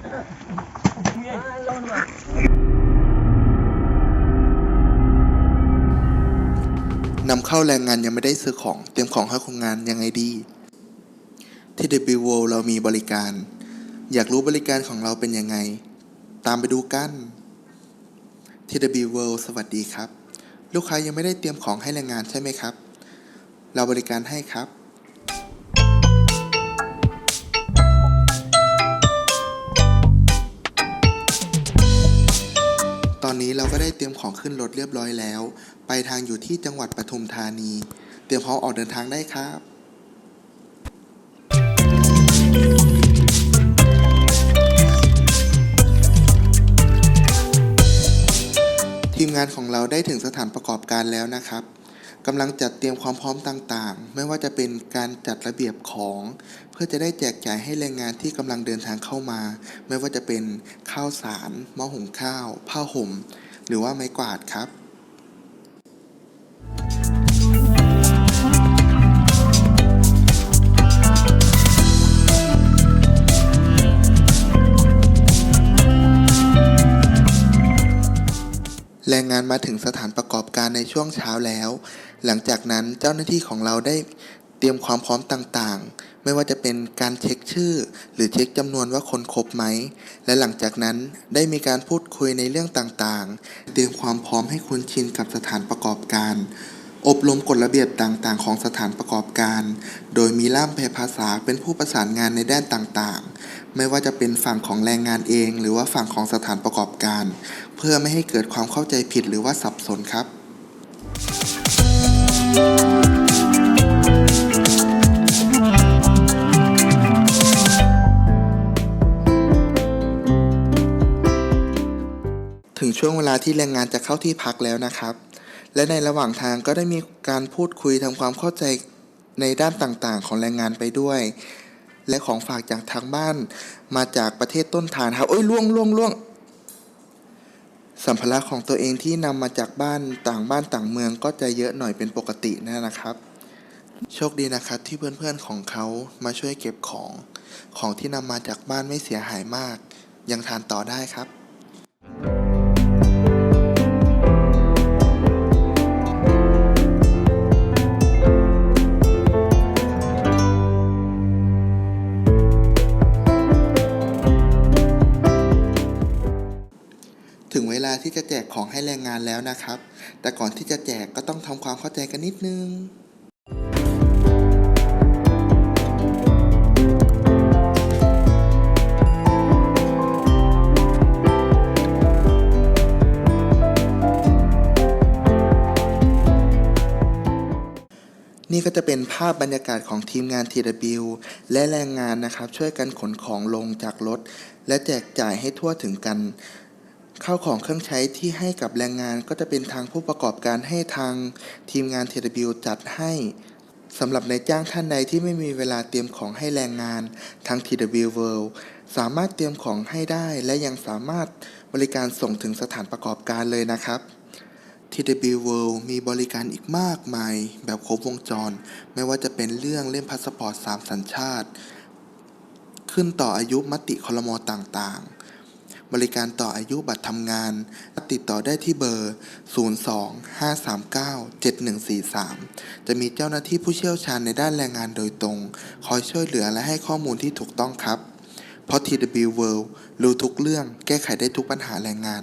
นำเข้าแรงงานยังไม่ได้ซื้อของ เตรียมของให้คนงานยังไงดี ที่ w o เรามีบริการ อยากรู้บริการของเราเป็นยังไง ตามไปดูกันที่ w o สวัสดีครับ ลูกค้ายังไม่ได้เตรียมของให้แรงงานใช่ไหมครับ เราบริการให้ครับ อนนี้เราก็ได้เตรียมของขึ้นรถเรียบร้อยแล้ว ไปทางอยู่ที่จังหวัดปทุมธานี เตรียมพร้อมออกเดินทางได้ครับทีมงานของเราได้ถึงสถานประกอบการแล้วนะครับ กำลังจัดเตรียมความพร้อมต่างๆ ไม่ว่าจะเป็นการจัดระเบียบของ เพื่อจะได้แจกจ่ายให้แรงงานที่กำลังเดินทางเข้ามา ไม่ว่าจะเป็นข้าวสารหม้อหุงข้าว ผ้าห่ม หรือว่าไม้กวาดครับ มาถึงสถานประกอบการในช่วงเช้าแล้ว หลังจากนั้นเจ้าหน้าที่ของเราได้เตรียมความพร้อมต่างๆ ไม่ว่าจะเป็นการเช็คชื่อ หรือเช็คจำนวนว่าคนครบไหม และหลังจากนั้นได้มีการพูดคุยในเรื่องต่างๆ เตรียมความพร้อมให้คุ้นชินกับสถานประกอบการ อบรมกฎระเบียบต่างๆ ของสถานประกอบการ โดยมีล่ามแปลภาษาเป็นผู้ประสานงานในด้านต่างๆ ไม่ว่าจะเป็นฝั่งของแรงงานเอง หรือว่าฝั่งของสถานประกอบการ เพื่อไม่ให้เกิดความเข้าใจผิดหรือว่าสับสนครับ ถึงช่วงเวลาที่แรงงานจะเข้าที่พักแล้วนะครับ และในระหว่างทางก็ได้มีการพูดคุยทำความเข้าใจในด้านต่างๆ ของแรงงานไปด้วย และของฝากจากทางบ้าน มาจากประเทศต้นทานครับโอ้ยล่วงล่วงล่วงสัมภาระของตัวเองที่นำมาจากบ้านต่างบ้านต่างเมืองก็จะเยอะหน่อยเป็นปกตินะครับ โชคดีนะครับที่เพื่อนๆของเขามาช่วยเก็บของ ของที่นำมาจากบ้านไม่เสียหายมาก ยังทานต่อได้ครับาที่จะแจกของให้แรงงานแล้วนะครับ แต่ก่อนที่จะแจกก็ต้องทำความเข้าใจกันนิดนึงนี่ก็จะเป็นภาพบรรยากาศของทีมงาน TW และแรงงานนะครับ ช่วยกันขนของลงจากรถ และแจกจ่ายให้ทั่วถึงกัน ข้าวของเครื่องใช้ที่ให้กับแรงงานก็จะเป็นทางผู้ประกอบการให้ทางทีมงาน TW จัดให้สำหรับนายจ้างท่านใดที่ไม่มีเวลาเตรียมของให้แรงงานทาง TW World สามารถเตรียมของให้ได้ และยังสามารถบริการส่งถึงสถานประกอบการเลยนะครับ TW World มีบริการอีกมากมาย แบบครบวงจร ไม่ว่าจะเป็นเรื่องเล่มพาสปอร์ต 3 สัญชาติ ขึ้นต่ออายุมติคลมต่างๆ บริการต่ออายุบัตรทำงาน ติดต่อได้ที่เบอร์ 02-539-7143 จะมีเจ้าหน้าที่ผู้เชี่ยวชาญในด้านแรงงานโดยตรง คอยช่วยเหลือและให้ข้อมูลที่ถูกต้องครับ เพราะ TW World รู้ทุกเรื่องแก้ไขได้ทุกปัญหาแรงงาน